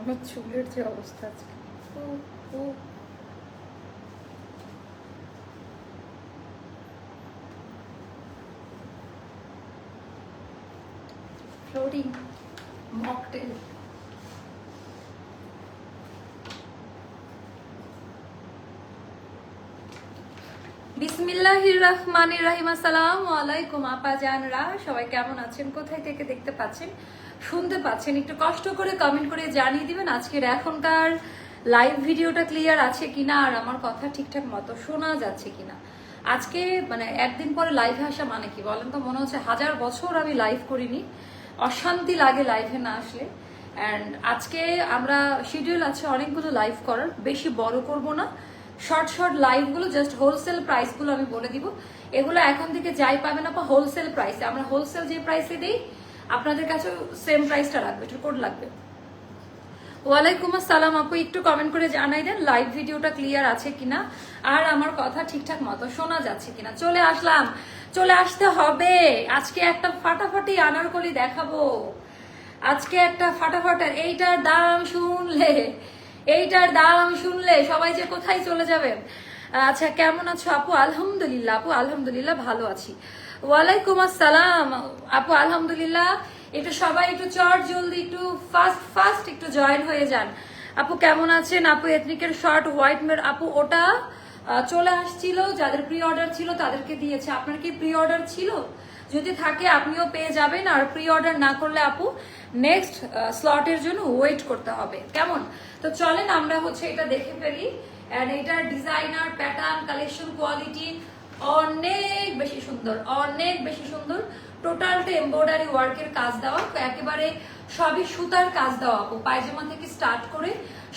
আমার চুলের যে অবস্থা ও। Flooring, mocktail. বিসমিল্লাহির রহমানির রহিম। আসসালামু আলাইকুম, আপা জানরা। সবাই কেমন আছেন? কোথায় থেকে দেখতে পাচ্ছেন? শুনতে পাচ্ছেন, একটু কষ্ট করে কমেন্ট করে জানিয়ে দিবেন আজকের এখনকার লাইভ ভিডিওটা ক্লিয়ার আছে কিনা আর আমার কথা ঠিকঠাক মতো শোনা যাচ্ছে কিনা। আজকে মানে একদিন পরে লাইভে আসা মানে কি বলেন তো? মনে হচ্ছে হাজার বছর আমি লাইভ করিনি। অশান্তি লাগে লাইভে না আসলে। অ্যান্ড আজকে আমরা শিডিউল আছে অনেকগুলো লাইভ করার, বেশি বড় করব না। শর্ট শর্ট লাইভগুলো জাস্ট হোলসেল প্রাইসগুলো আমি বলে দিব। এগুলো এখন থেকে যাই পাবেন আপা হোলসেল প্রাইসে আমরা হোলসেল যে প্রাইসে দিই আপনাদের কাছে সেম প্রাইসটা রাখবে, এটা কোড লাগবে। ওয়ালাইকুম আসসালাম, আপু একটু কমেন্ট করে জানাই দেন লাইভ ভিডিওটা ক্লিয়ার আছে কিনা? আর আমার কথা ঠিকঠাক মতো শোনা যাচ্ছে কিনা? চলে আসলাম, চলে আসতে হবে। আজকে একটা ফাটাফাটি আনারকলি দেখাবো। আজকে একটা ফাটাফাটার এইটার দাম শুনলে, এইটার দাম শুনলে সবাই যে কোথায় চলে যাবেন? আচ্ছা কেমন আছো আপু? আলহামদুলিল্লাহ আপু, আলহামদুলিল্লাহ ভালো আছি। ওয়ালাইকুম আসসালাম। আপু, আলহামদুলিল্লাহ। একটু সবাই একটু চট জলদি, একটু ফাস্ট ফাস্ট একটু জয়েন হয়ে যান। আপু, কেমন আছেন? আপু এথনিকের শর্ট হোয়াইট মের আপু, ওটা চলে আসছিল। যাদের প্রি অর্ডার ছিল, তাদেরকে দিয়েছে। আপনার কি প্রি অর্ডার ছিল? যদি থাকে, আপনিও পেয়ে যাবেন। আর প্রি অর্ডার না করলে, আপু নেক্সট স্লটের জন্য ওয়েট করতে হবে। কেমন? তো চলেন, আমরা হচ্ছে এটা দেখে ফেলি। অ্যান্ড এটার ডিজাইনার প্যাটার্ন কালেকশন কোয়ালিটি অনেক বেশি সুন্দর, অনেক বেশি সুন্দর। টোটালটা এমব্রয়ডারি ওয়ার্কের কাজ দেওয়া একেবারে সবই সুতার কাজ দেওয়া, আপু। পায়জামা থেকে স্টার্ট করে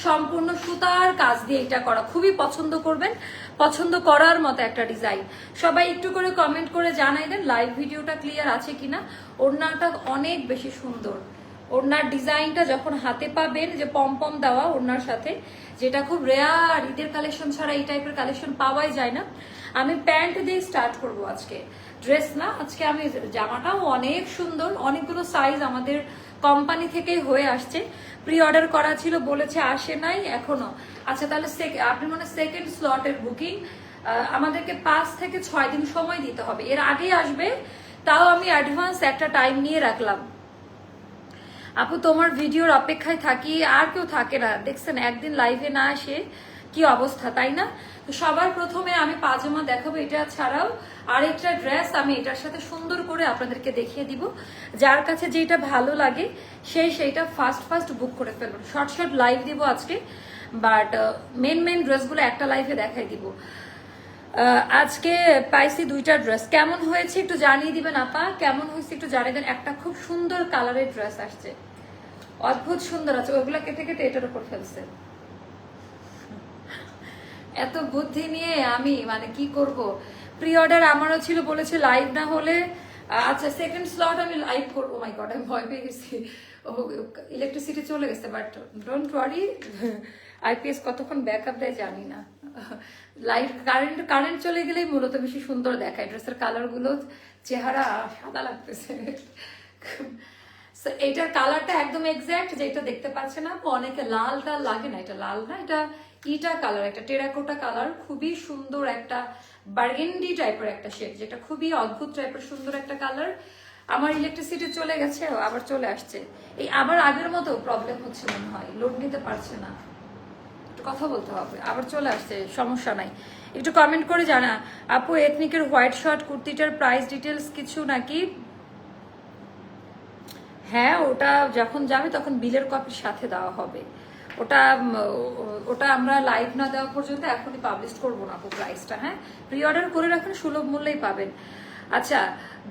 সম্পূর্ণ সুতার কাজ দিয়ে এটা করা। খুবই পছন্দ করবেন, পছন্দ করার মতো একটা ডিজাইন সবাই একটু করে কমেন্ট করে জানাই দেন লাইভ ভিডিওটা ক্লিয়ার আছে কিনা। ওড়নাটা অনেক বেশি সুন্দর। ওড়নার ডিজাইনটা যখন হাতে পাবেন, যে পম পম দেওয়া ওড়নার সাথে, যেটা খুব রেয়ার ঈদের কালেকশন ছাড়া এই টাইপের কালেকশন পাওয়াই যায় না। আমি প্যান্ট দিয়ে স্টার্ট করব আজকে। ড্রেস না, আজকে আমি জামাটাও অনেক সুন্দর, অনেকগুলো সাইজ আমাদের কোম্পানি থেকেই হয়ে আসছে। প্রি অর্ডার করা ছিল, বলেছে আসে নাই, এখনও। আচ্ছা তাহলে আপনি মনে সেকেন্ড স্লটের বুকিং আমাদেরকে পাঁচ থেকে ছয় দিন সময় দিতে হবে। এর আগেই আসবে, তাও আমি অ্যাডভান্স একটা টাইম নিয়ে রাখলাম। আপু, তোমার ভিডিওর অপেক্ষায় থাকি, আর কেউ থাকে না। দেখছেন, একদিন লাইভে না আসে কি অবস্থা, তাই না? তো সবার প্রথমে আমি পাজামা দেখাবো এটা ছাড়াও। আরেকটা ড্রেস আমি এটার সাথে সুন্দর করে আপনাদেরকে দেখিয়ে দিব। যার কাছে যেটা ভালো লাগে, সেই সেইটা ফার্স্ট ফার্স্ট বুক করে ফেলবেন শর্ট শর্ট লাইভ দিব আজকে। বাট মেন মেন ড্রেসগুলো একটা লাইভে দেখাই দিব। আজকে পাইছি দুইটা ড্রেস কেমন হয়েছে একটু জানিয়ে দিবেন আপা? কেমন হয়েছে একটু জানিয়ে দেন। একটা খুব সুন্দর কালারের ড্রেস আসছে। অদ্ভুত সুন্দর আছে। ওইগুলা কেটে কেটে এটার উপর ফেলছে। এত বুদ্ধি নিয়ে আমি মানে কি করব? প্রি অর্ডার আমারও ছিল, বলেছে লাইভ না হলে। আচ্ছা সেকেন্ড স্লট আমি লাইভ করব। মাই গড আমি ভয় পেয়ে গেছি। ও ইলেকট্রিসিটি চলে গেছে বাট ডোন্ট ওয়ারি আইপিএস কতক্ষণ ব্যাকআপ দেয় জানি না। লাইট কারেন্ট কারেন্ট চলে গেলেই মূলত বেশি সুন্দর দেখায়। ড্রেসের কালারগুলো চেহারা সাদা লাগতেছে। So, এটার কালারটা একদম এক্স্যাক্ট যেটা দেখতে পাচ্ছে না। অনেকে লাল টাল লাগে না। এটা লাল না এটা ইটা কালার একটা টেরাকোটা কালার খুবই সুন্দর একটা বার্গেন্ডি টাইপের একটা শেড যেটা খুবই অদ্ভুত টাইপের সুন্দর একটা কালার আমার ইলেকট্রিসিটি চলে গেছে আবার চলে আসছে। এই আবার আগের মতো প্রবলেম হচ্ছে মনে হয়। লোড নিতে পারছে না। কথা বলতে হবে। আবার চলে আসছে, সমস্যা নাই। একটু কমেন্ট করে জানা, আপু এথনিকের হোয়াইট শার্ট কুর্তিটার প্রাইস ডিটেলস কিছু নাকি? হ্যাঁ ওটা যখন যাবে তখন বিলের কপির সাথে দেওয়া হবে। ওটা ওটা আমরা লাইভ না দেওয়া পর্যন্ত এখনই পাবলিশ করব না আপু প্রাইসটা হ্যাঁ? প্রি অর্ডার করে রাখুন, সুলভ মূল্যেই পাবেন। আচ্ছা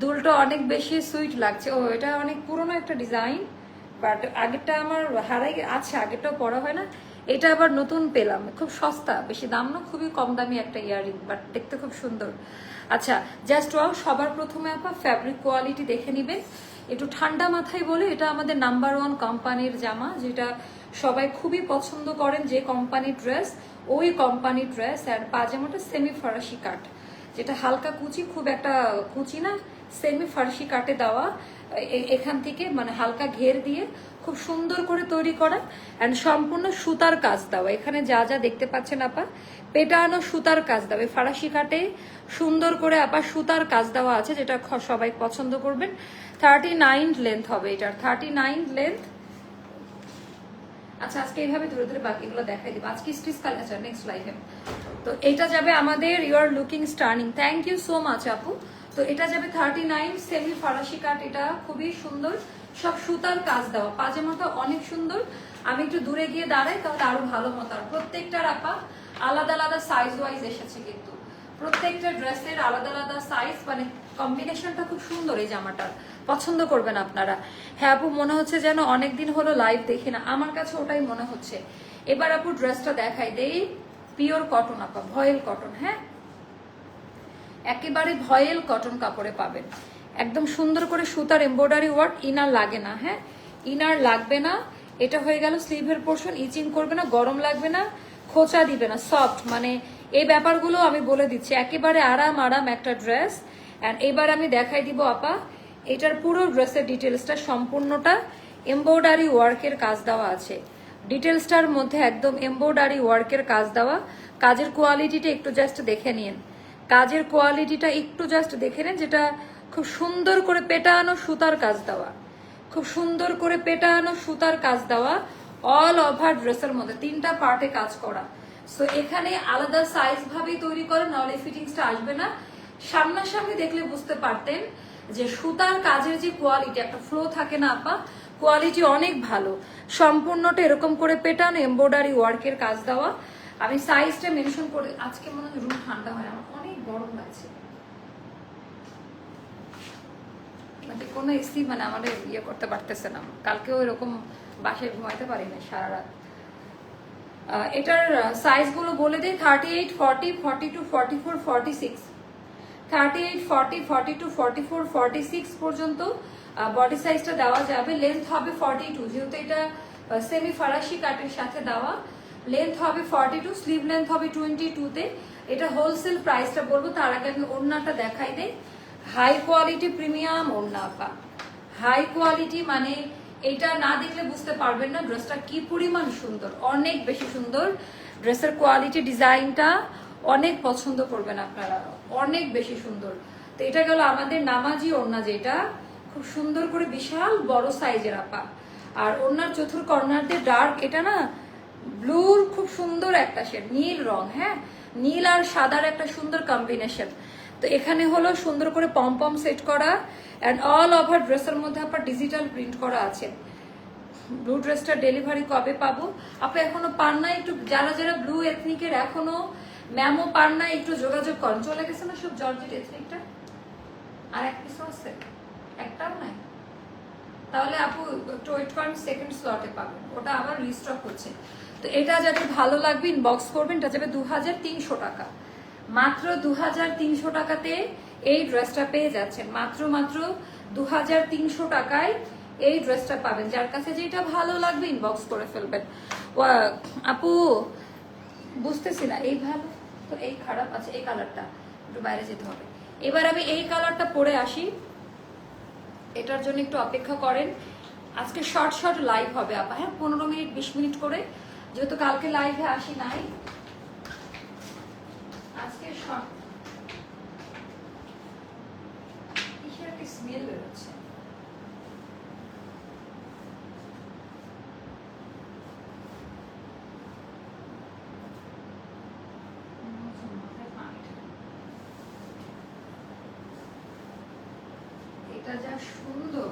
দুলটা অনেক বেশি সুইট লাগছে। ও, এটা অনেক পুরনো একটা ডিজাইন বাট আগেরটা আমার হারাই, আছে, আগেরটাও পড়া হয় না। এটা আবার নতুন পেলাম, খুব সস্তা, বেশি দাম না, খুবই কম দামি একটা ইয়ারিং বাট দেখতে খুব সুন্দর। আচ্ছা জাস্ট ওয়াও সবার প্রথমে আপা ফ্যাব্রিক কোয়ালিটি দেখে নিবেন একটু ঠান্ডা মাথায় বলে, এটা আমাদের নাম্বার ওয়ান কোম্পানির জামা, যেটা সবাই খুবই পছন্দ করেন, যে কোম্পানির ড্রেস ওই কোম্পানির ড্রেস আর পাজামাটা সেমি ফরাসি কাট যেটা হালকা কুচি, খুব একটা কুচি না সেমি ফার্সি কাটে দেওয়া এখান থেকে মানে হালকা ঘের দিয়ে খুব সুন্দর করে তৈরি করা অ্যান্ড সম্পূর্ণ সুতার কাজ দেওয়া। এখানে যা যা দেখতে পাচ্ছেন আপা, পেটানো সুতার কাজ দেওয়া। ফারাসি কাটে সুন্দর করে আপা সুতার কাজ দেওয়া আছে, যেটা সবাই পছন্দ করবেন। থার্টি নাইন লেন্থ হবে এটার। থার্টি নাইন লেন্থ আচ্ছা আজকে এইভাবে ধরে ধরে বাকিগুলো দেখাই দিব। আজকে স্টিচ কালচার নেক্সট লাইভে তো এটা যাবে আমাদের you are looking stunning thank you so much আপু। তো এটা যাবে থার্টি নাইন সেমি ফারাসি কাট এটা খুবই সুন্দর। সব সুতার কাজ দেওয়া, পাজামাটা অনেক সুন্দর। আমি একটু দূরে গিয়ে দাঁড়াই, তাহলে আরও ভালো মতো আর প্রত্যেকটার আপা আলাদা আলাদা সাইজ ওয়াইজ এসেছে কিন্তু। প্রত্যেকটা ড্রেসের আলাদা আলাদা সাইজ মানে কম্বিনেশনটা খুব সুন্দর এই জামাটার। পছন্দ করবেন আপনারা। হ্যাঁ আপু, মনে হচ্ছে যেন অনেকদিন হলো লাইভ দেখি না। আমার কাছে ওটাই মনে হচ্ছে। এবার আপু ড্রেসটা দেখাই। দেই পিওর কটন আপা, ভয়েল কটন হ্যাঁ? একেবারে ভয়েল কটন কাপড়ে পাবেন। একদম সুন্দর করে সুতার এমব্রয়ডারি ওয়ার্ক ইনার লাগে না হ্যাঁ? ইনার লাগবে না, এটা হয়ে গেল স্লিভের পোর্শন ইচিং করবে না, গরম লাগবে না, খোঁচা দিবে না সফট মানে এই ব্যাপারগুলো আমি বলে দিচ্ছি। একেবারে আরাম আরাম একটা ড্রেস অ্যান্ড এবার আমি দেখাই দিব আপা, এটার পুরো ড্রেসের ডিটেলসটা সম্পূর্ণটা এমব্রয়ডারি ওয়ার্কের কাজ দেওয়া আছে। ডিটেলসটার মধ্যে একদম এমব্রয়ডারি ওয়ার্কের কাজ দেওয়া। কাজের কোয়ালিটিটা একটু জাস্ট দেখে নিন। কাজের কোয়ালিটিটা একটু জাস্ট দেখে নেন, যেটা খুব সুন্দর করে পেটানো সুতার কাজ দেওয়া। খুব সুন্দর করে পেটানো সুতার কাজ দেওয়া অল ওভার ড্রেসের মধ্যে, তিনটা পার্টে কাজ করা। সো এখানে আলাদা সাইজ ভাবেই তৈরি করে নাহলে ফিটিংসটা আসবে না। সামনাসামনি দেখলে বুঝতে পারতেন যে সুতার কাজের যে কোয়ালিটি একটা ফ্লো থাকে না আপা কোয়ালিটি অনেক ভালো। সম্পূর্ণটা এরকম করে পেটানো এমব্রয়ডারি ওয়ার্কের কাজ দেওয়া। আমি সাইজটা মেনশন করে, আজকে মনে হয় রুম ঠান্ডা হয়, আমার গরম লাগছে। মানে কোনো এসি মানে আমাদের ইয়ে করতে পারতেছে না। কালকেও এরকম বাসায় ঘুমাইতে পারি না সারা রাত এটার সাইজগুলো বলে দিই thirty eight forty forty two forty four forty six thirty eight forty forty two forty four forty six পর্যন্ত বডি সাইজটা দেওয়া যাবে। লেন্থ হবে ফর্টি টু যেহেতু এটা সেমি ফারাসি কাটের সাথে দেওয়া। লেন্থ হবে ফর্টি টু স্লিভ লেন্থ হবে টোয়েন্টি টুতে এটা হোলসেল প্রাইসটা বলব, তার আগে আমি ওড়নাটা দেখাই দেই। হাই কোয়ালিটি প্রিমিয়াম ওড়না পা হাই কোয়ালিটি মানে এটা না দেখলে বুঝতে পারবেন না ড্রেসটা কি পরিমাণ সুন্দর। অনেক বেশি সুন্দর। ড্রেসের কোয়ালিটি ডিজাইনটা অনেক পছন্দ করবেন আপনারা। অনেক বেশি সুন্দর। তো এটা গেল আমাদের নামাজি ওড়না যেটা। খুব সুন্দর করে বিশাল বড় সাইজের আপা। আর ওড়নার চতুর কর্নার দিয়ে ডার্ক এটা না ব্লুর খুব সুন্দর একটা শেড নীল রং হ্যাঁ? নীল আর সাদার একটা সুন্দর কম্বিনেশন তো এখানে হলো সুন্দর করে পম পম সেট করা অ্যান্ড অল ওভার ড্রেসের মধ্যে আপনার ডিজিটাল প্রিন্ট করা আছে। ব্লু ড্রেসটা ডেলিভারি কবে পাবো? আপনি এখনও পান না একটু, যারা যারা ব্লু এথনিকের এখনও ম্যামও পান না একটু যোগাযোগ করেন। চলে গেছে না সব জর্জেট এথনিকটা আর এক পিস আছে? একটাও নাই? তাহলে আপু একটু ওয়েট করেন সেকেন্ড স্লটে পাবেন। ওটা আবার রিস্টক হচ্ছে। তো এটা যাদের ভালো লাগবে ইনবক্স করবেন, এটা যাবে দু হাজার তিনশো টাকা। মাত্র দু হাজার তিনশো টাকাতে এই ড্রেসটা পেয়ে যাচ্ছেন। মাত্র মাত্র দু হাজার তিনশো টাকায় এই ড্রেসটা পাবেন। যার কাছে যেটা ভালো লাগবে ইনবক্স করে ফেলবেন। আপু, বুঝতেছি না, এই ভালো তো এই খারাপ আছে, এই কালারটা একটু বাইরে যেতে হবে। এবার আমি এই কালারটা পরে আসি। এটার জন্য একটু অপেক্ষা করেন। আজকে শর্ট শর্ট লাইভ হবে, আপা। হ্যাঁ পনেরো মিনিট, বিশ মিনিট করে যেহেতু কালকে লাইভে আসি নাই আজকে শর্ট কিসের একটা স্মেল বেরোচ্ছে এটা যা সুন্দর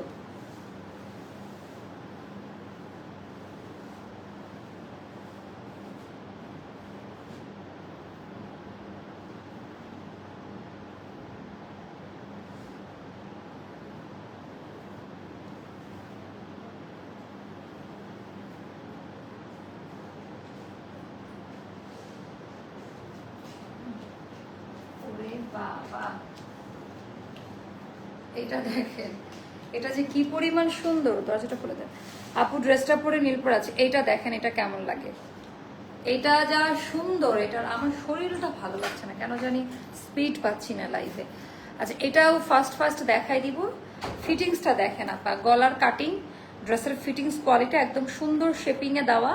ওরে বাবা। এটা দেখেন, এটা যে কি পরিমাণ সুন্দর, দরজাটা খুলে দেন। আপু ড্রেসটা পরে নীল পরে আছে। এইটা দেখেন, এটা কেমন লাগে? এটা যা সুন্দর, এটার আমার শরীরটা ভালো লাগছে না। কেন জানি স্পিড পাচ্ছি না লাইফে আচ্ছা এটাও ফার্স্ট ফার্স্ট দেখাই দিব। ফিটিংসটা দেখেন আপা, গলার কাটিং ড্রেসের ফিটিংস কোয়ালিটি একদম সুন্দর শেপিংয়ে দেওয়া।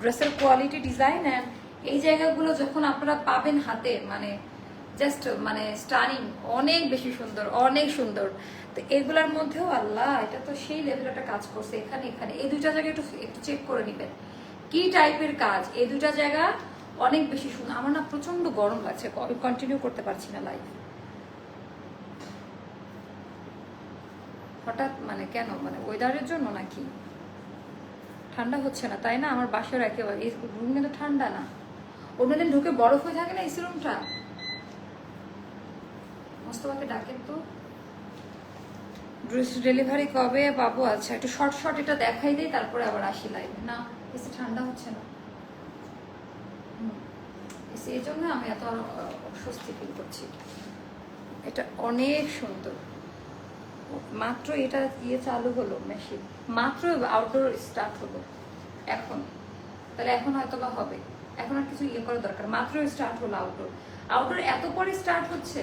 ড্রেসের কোয়ালিটি ডিজাইন অ্যান্ড এই জায়গাগুলো যখন আপনারা পাবেন হাতে মানে জাস্ট মানে স্টানিং অনেক বেশি সুন্দর, অনেক সুন্দর। তো এগুলার মধ্যেও আল্লাহ, এটা তো সেই লেভেল একটা কাজ করছে, এখানে এখানে। এই দুইটা জায়গা একটু একটু চেক করে নেবেন। কি টাইপের কাজ? এই দুইটা জায়গা অনেক বেশি সুন্দর। আমার না প্রচণ্ড গরম লাগছে কন্টিনিউ করতে পারছি না লাইফ হঠাৎ মানে কেন? মানে ওয়েদারের জন্য নাকি? ঠান্ডা হচ্ছে না, তাই না? আমার বাসার একেবারে, এই রুম কিন্তু ঠান্ডা না। অন্যদিন ঢুকে বরফ হয়ে থাকে না এসি রুমটা মোস্তফাকে ডাকেন তো। ড্রেস ডেলিভারি কবে পাবো? আচ্ছা একটু শর্ট শর্ট এটা দেখাই দিই, তারপরে আবার আসি লাইভে না এসি ঠান্ডা হচ্ছে না। এসি এই জন্য আমি এত অস্বস্তি ফিল করছি। এটা অনেক সুন্দর। মাত্র এটা ইয়ে চালু হলো মেশিন মাত্র আউটডোর স্টার্ট হলো। এখন। তাহলে এখন হয়তো বা হবে। এখন আর কিছু ইয়ে করার দরকার। মাত্র স্টার্ট হলো আউটডোর আউটডোর এত পরে স্টার্ট হচ্ছে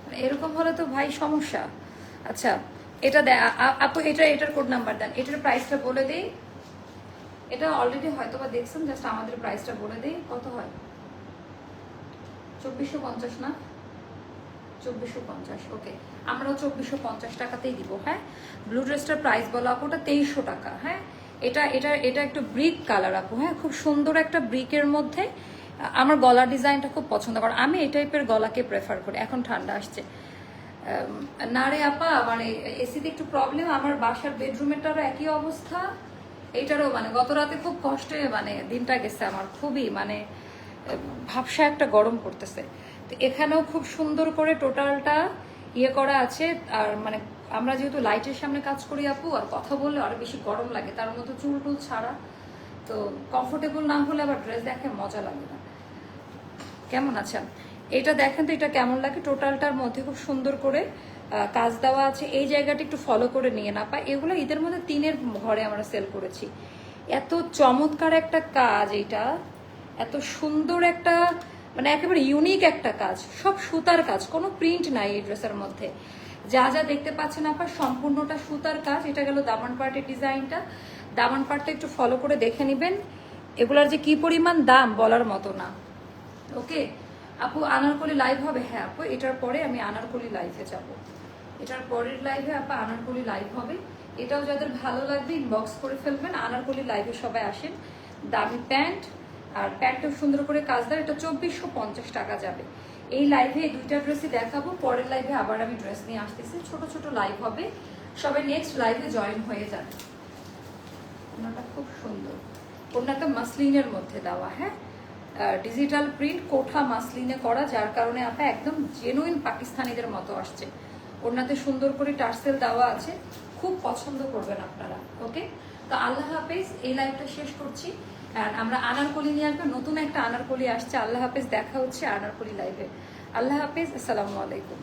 মানে এরকম হলে তো ভাই সমস্যা। আচ্ছা এটা আপু, এটা, এটার কোড নাম্বার দেন। এটার প্রাইসটা বলে দিই। এটা অলরেডি হয়তো বা দেখছেন জাস্ট আমাদের প্রাইসটা বলে দিই। কত হয়? চব্বিশশো পঞ্চাশ না? চব্বিশশো পঞ্চাশ ওকে আমরাও চব্বিশশো পঞ্চাশ টাকাতেই দিব হ্যাঁ? ব্লু ড্রেসটার প্রাইস বলো আপু, ওটা তেইশশো টাকা হ্যাঁ? এটা এটা এটা একটু ব্রিক কালার আপু হ্যাঁ? খুব সুন্দর একটা ব্রিকের মধ্যে আমার গলার ডিজাইনটা খুব পছন্দ করে আমি এই টাইপের গলাকে প্রেফার করি। এখন ঠান্ডা আসছে। না রে আপা মানে এসিতে একটু প্রবলেম আমার বাসার বেডরুমেরটারও একই অবস্থা। এইটারও মানে গত রাতে খুব কষ্টে মানে দিনটা গেছে আমার, খুবই মানে ভাবসা একটা গরম করতেছে তো এখানেও খুব সুন্দর করে টোটালটা ইয়ে করা আছে, আর মানে আমরা যেহেতু লাইটের সামনে কাজ করি আপু, আর কথা বললে আরও বেশি গরম লাগে, তার মতো চুল টুল ছাড়া। তো কমফোর্টেবল না হলে আবার ড্রেস দেখে মজা লাগে না। কেমন আছেন? এটা দেখেন তো এটা কেমন লাগে? টোটালটার মধ্যে খুব সুন্দর করে কাজ দেওয়া আছে। এই জায়গাটা একটু ফলো করে নিয়ে না পাই এগুলো ঈদের মধ্যে তিনের ঘরে আমরা সেল করেছি। এত চমৎকার একটা কাজ এটা এত সুন্দর একটা মানে একেবারে ইউনিক একটা কাজ। সব সুতার কাজ, কোনো প্রিন্ট নাই এই ড্রেসের মধ্যে। যা যা দেখতে পাচ্ছেন আপনার সম্পূর্ণটা সুতার কাজ। এটা গেল দামান পার্টের ডিজাইনটা। দামান পার্টটা একটু ফলো করে দেখে নেবেন। এগুলার যে কি পরিমাণ দাম বলার মতো না। ওকে? আপু, আনারকলি লাইভ হবে? হ্যাঁ আপু, এটার পরে আমি আনারকলি লাইভে যাব। এটার পরের লাইভে আপা আনারকলি লাইভ হবে। এটাও যাদের ভালো লাগবে ইনবক্স করে ফেলবেন। আনারকলি লাইভে সবাই আসেন। দামি প্যান্ট আর প্যান্টও সুন্দর করে কাজ দেয় এটা চব্বিশশো পঞ্চাশ টাকা যাবে। এই লাইভে এই দুইটা ড্রেসই দেখাবো। পরের লাইভে আবার আমি ড্রেস নিয়ে আসতেছি। ছোট ছোট লাইভ হবে। সবাই নেক্সট লাইভে জয়েন হয়ে যাবে। ওনাটা খুব সুন্দর। ওনাটা মাসলিনের মধ্যে দেওয়া হ্যাঁ? ডিজিটাল প্রিন্ট কোঠা মাসলিনে করা, যার কারণে আপা একদম জেনুইন পাকিস্তানিদের মতো আসছে। ওনাতে সুন্দর করে টার্সেল দেওয়া আছে। খুব পছন্দ করবেন আপনারা ওকে তো আল্লাহ হাফেজ, এই লাইভটা শেষ করছি। আমরা আনারকলি নিয়ে আসব। নতুন একটা আনারকলি আসছে। আল্লাহ হাফেজ, দেখা হচ্ছে আনারকলি লাইভে আল্লাহ হাফেজ, আসসালামু আলাইকুম।